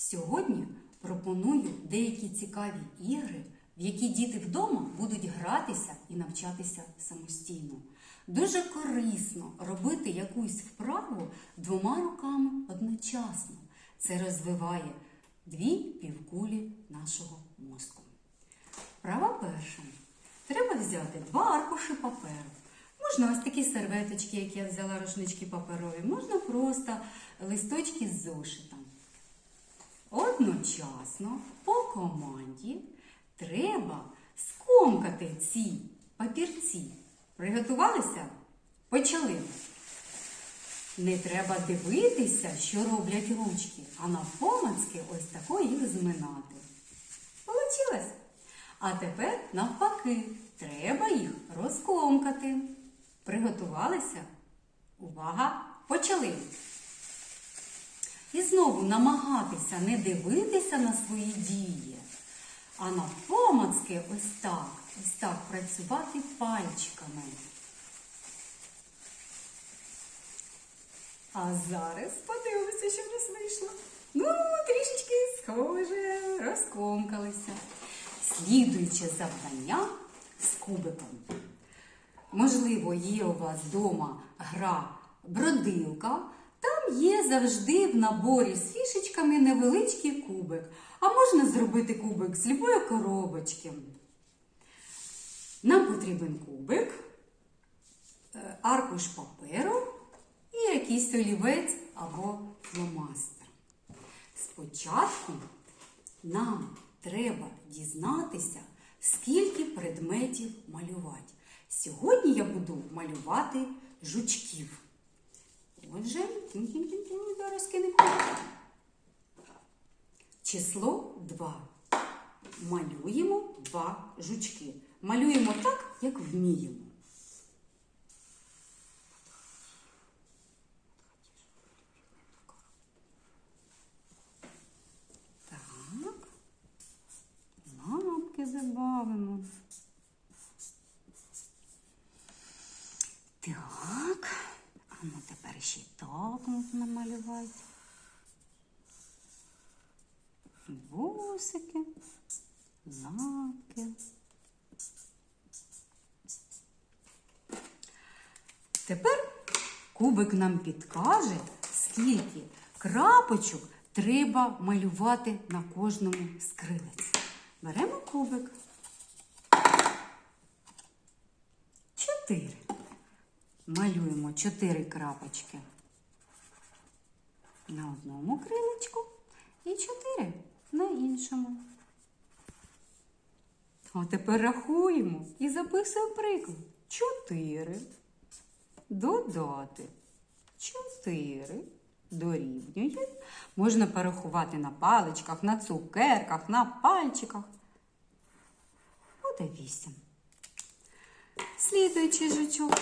Сьогодні пропоную деякі цікаві ігри, в які діти вдома будуть гратися і навчатися самостійно. Дуже корисно робити якусь вправу двома руками одночасно. Це розвиває дві півкулі нашого мозку. Права перша. Треба взяти два аркуші паперу. Можна ось такі серветочки, які я взяла, рушнички паперові, можна просто листочки з зошитом. Одночасно по команді треба скомкати ці папірці. Приготувалися? Почали. Не треба дивитися, що роблять ручки, а навпомацьки ось тако їх зминати. Получилось? А тепер навпаки, треба їх розкомкати. Приготувалися? Увага! Почали! І знову намагатися не дивитися на свої дії, а навпомацки ось так, ось так працювати пальчиками. А зараз подивимося, що в нас вийшло. Ну, трішечки схоже, розкомкалися. Слідуюче завдання з кубиком. Можливо, є у вас вдома гра бродилка. Там є завжди в наборі з фішечками невеличкий кубик. А можна зробити кубик з любої коробочки. Нам потрібен кубик, е, аркуш паперу і якийсь олівець або фломастер. Спочатку нам треба дізнатися, скільки предметів малювати. Сьогодні я буду малювати жучків. Отже, зараз кинемо. Число 2. Малюємо два жучки. Малюємо так, як вміємо. Так. Лапки забавимо. Так. А ну тепер ще так можна малювати. Вусики, лапки. Тепер кубик нам підкаже, скільки крапочок треба малювати на кожному з крилець. Беремо кубик. Чотири. Малюємо чотири крапочки на одному крилечку і чотири на іншому. А тепер рахуємо і записуємо приклад. Чотири додати чотири дорівнює. Можна порахувати на паличках, на цукерках, на пальчиках. Буде вісім. Слідуючий жучок.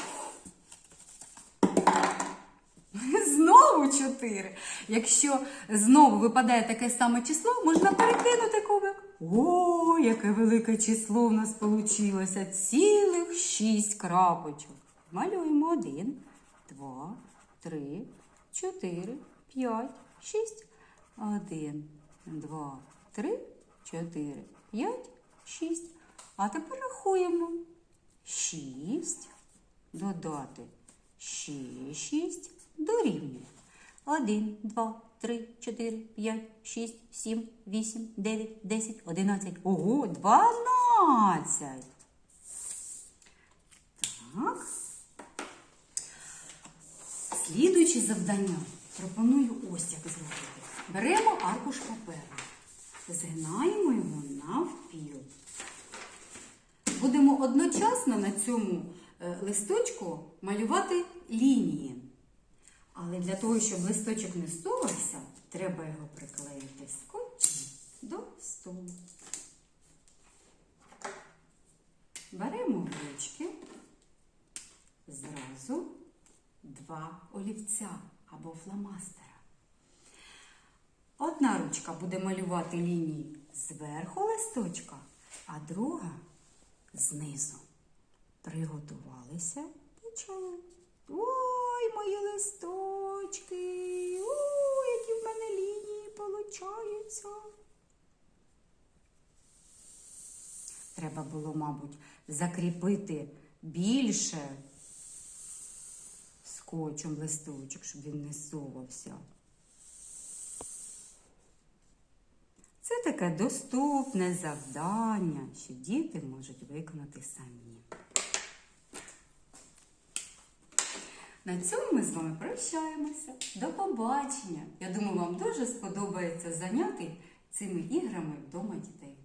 Знову чотири. Якщо знову випадає таке саме число, можна перекинути кубик. О, яке велике число в нас вийшло! Цілих шість крапочок. Малюємо один, два, три, чотири, п'ять, шість. Один, два, три, чотири, п'ять, шість. А тепер рахуємо. Шість додати ще шість дорівнює. Один, два, три, чотири, п'ять, шість, сім, вісім, дев'ять, десять, одинадцять. Ого, дванадцять. Так. Слідуюче завдання пропоную ось як зробити. Беремо аркуш паперу, згинаємо його навпіл. Будемо одночасно на цьому е, листочку малювати лінії. Але для того, щоб листочок не стулався, треба його приклеїти скотчем до столу. Беремо ручки, зразу два олівця або фломастера. Одна ручка буде малювати лінії зверху листочка, а друга знизу. Приготувалися, почали мої листочки. У, які в мене лінії получаються. Треба було, мабуть, закріпити більше скотчем листочок, щоб він не совався. Це таке доступне завдання, що діти можуть виконати самі. На цьому ми з вами прощаємося. До побачення! Я думаю, вам дуже сподобається заняти цими іграми вдома дітей.